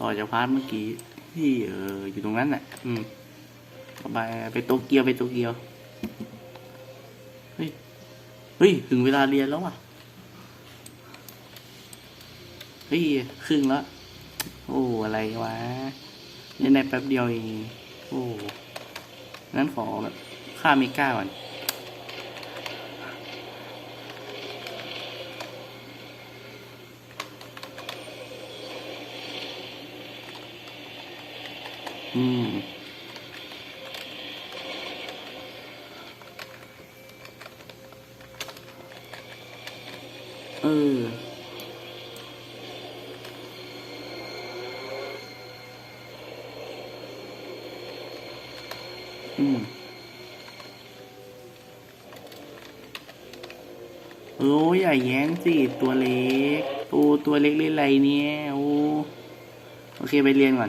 ต่อจากพาร์ทเมื่อกี้ที่เอออยู่ตรงนั้นน่ะอืมต่อไปไปโตเกียวไปโตเกียว เฮ้ย เฮ้ย ถึงเวลาเรียนแล้วอะ เฮ้ย ครึ่งแล้ว โอ้ อะไรวะเรียนได้แป๊บเดียวเอง โอ้งั้นขอแบบค่าเมก้าก่อน อืมเอออืมโอ้ยอย่าแย้งสิตัวเล็ก โอ้ ตัวเล็กเล่นอะไรเนี่ย โอ้ โอเค ไปเรียนก่อน